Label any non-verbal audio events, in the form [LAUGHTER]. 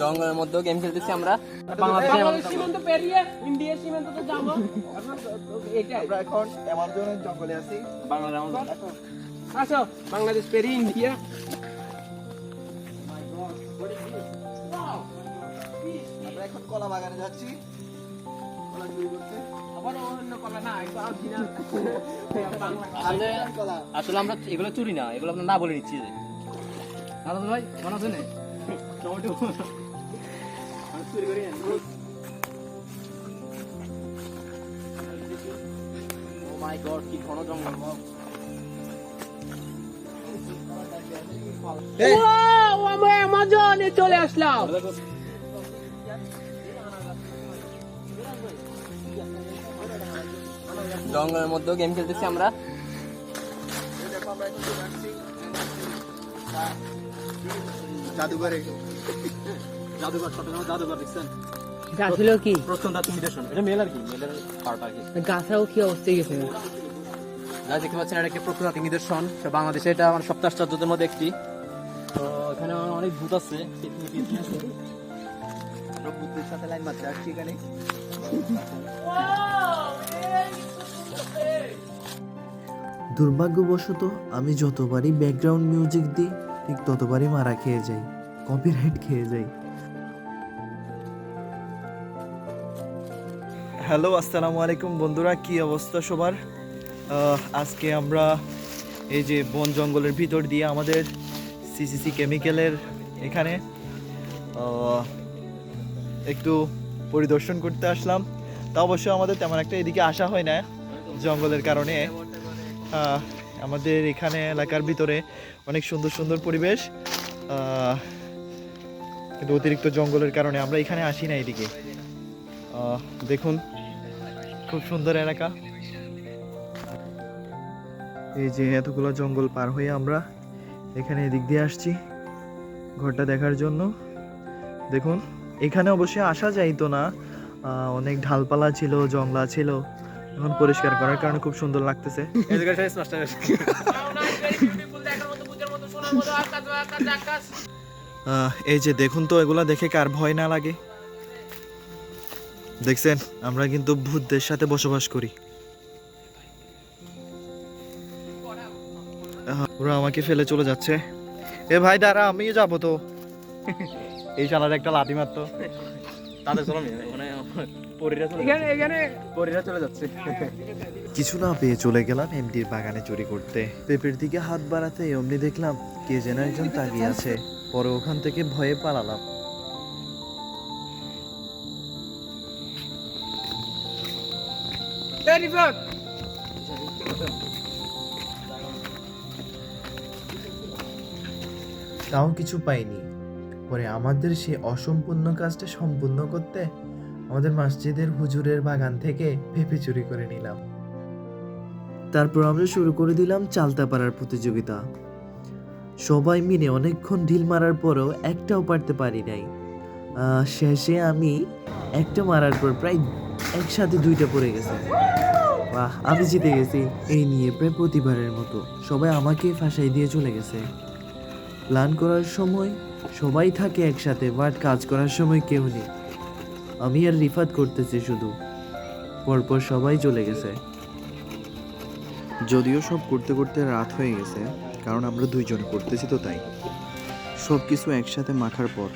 জঙ্গলের মধ্যেও গেম খেলতেছি আমরা। বাংলাদেশ সীমান্ত পেরিয়ে ইন্ডিয়া সীমান্ত তো যাব। এখন আমরা এখন অ্যামাজনের জঙ্গলে আছি। আসো বাংলাদেশ পেরিয়ে ইন্ডিয়া। আমরা এখন কলা বাগানে যাচ্ছি। কলা চুরি করতে। আবার অন্য কলা না একটু অরিজিনাল বাংলা আসলে আমরা এগুলো চুরি না এগুলো আমরা না বলে নিচ্ছি যে। ভাই মনে আছে না? মাই গড কি ঘন জঙ্গল। ও আমি অ্যামাজনে চলে আসলাম। জঙ্গলের মধ্যেও গেম খেলতেছি আমরা। জাদুঘরে। জাদুঘর চট্টগ্রাম জাদুঘর দেখছেন? গাছিল কি? প্রথমদাত্ত নিদর্শন এটা মেল আর কি? মেলের পার্ট আর কি? গাছরাও কি অবস্থা গেছে? যা দেখতে পাচ্ছেন এটা একটি প্রত্নতাত্ত্বিক নিদর্শন? তো বাংলাদেশে এটা আমার সপ্তাশ্চর্যদের মধ্যে একটি। তো এখানে অনেক ভূত আছে। আমরা সাথে লাইন মারতে আসছি এখানে? দুর্ভাগ্যবশত আমি যতবারই ব্যাকগ্রাউন্ড মিউজিক দিই ঠিক ততবারই মারা খেয়ে যাই। কপিরাইট খেয়ে যাই। হ্যালো আসসালামু আলাইকুম বন্ধুরা, কি অবস্থা সবার? আজকে আমরা এই যে বন জঙ্গলের ভিতর দিয়ে আমাদের সিসিসি কেমিক্যালের এখানে একটু পরিদর্শন করতে আসলাম। তা অবশ্য আমাদের তেমন একটা এদিকে আসা হয় না জঙ্গলের কারণে। আমাদের এখানে এলাকার ভিতরে অনেক সুন্দর সুন্দর পরিবেশ। কিন্তু অতিরিক্ত জঙ্গলের কারণে আমরা এখানে আসি না এদিকে। দেখুন খুব সুন্দর এলাকা। এই যে এতগুলো জঙ্গল পার হয়ে আমরা এখানে এদিক দিয়ে আসছি ঘরটা দেখার জন্য। দেখুন এখানে অবশ্যই আসা যাইতো না। অনেক ঢালপালা ছিল জংলা ছিল। এখন পরিষ্কার করার কারণে খুব সুন্দর লাগতেছে। [LAUGHS] [LAUGHS] এই যে দেখুন তো এগুলা দেখে কার ভয় না লাগে। দেখছেন আমরা কিন্তু ভূতদের সাথে বসবাস করি। ওরা আমাকে ফেলে চলে যাচ্ছে। এ ভাই দাঁড়া আমি যাব তো। এই শালার একটা লাঠি মারতো। তাদের চলো মানে কিছু না পেয়ে চলে গেলাম এমডির বাগানে চুরি করতে। পেঁপের দিকে হাত বাড়াতে অমনি দেখলাম কে যেন একজন তাকিয়ে আছে। পরে ওখান থেকে ভয়ে পালালাম। তাও কিছু পাইনি। পরে আমাদের সে অসম্পূর্ণ কাজটা সম্পূর্ণ করতে আমাদের মসজিদের হুজুরের বাগান থেকে পেঁপে চুরি করে নিলাম। তারপর আমরা শুরু করে দিলাম চালতা পাড়ার প্রতিযোগিতা। সবাই মিলে অনেকক্ষণ ঢিল মারার পরও একটাও পারতে পারি নাই। শেষে আমি একটা মারার পর প্রায় একসাথে দুইটা পড়ে গেছে। বাহ, আমি জিতে গেছি। এই নিয়ে প্রায় প্রতিবারের মতো সবাই আমাকে ফাঁসাই দিয়ে চলে গেছে। প্ল্যান করার সময় সবাই থাকে একসাথে, বাট কাজ করার সময় কেউ নেই। আমি আর রিফাত করতেছি শুধু। পরপর সবাই চলে গেছে। যদিও সব করতে করতে রাত হয়ে গেছে কারণ আমরা দুইজন করতেছি তো তাই। সব কিছু একসাথে মাখার পর